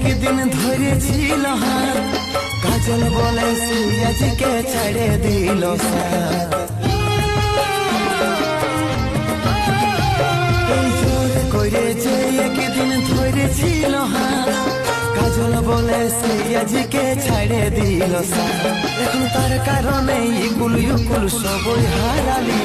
একদিন ধরেছিল হাত। কাজল বলে, সে ছেড়ে দিল এই করে যে একদিন ধরেছিল হাত। কাজল বলে, সে ছেড়ে দিল এখন তার কারণে ইগুল ইকুল সবই হারালি।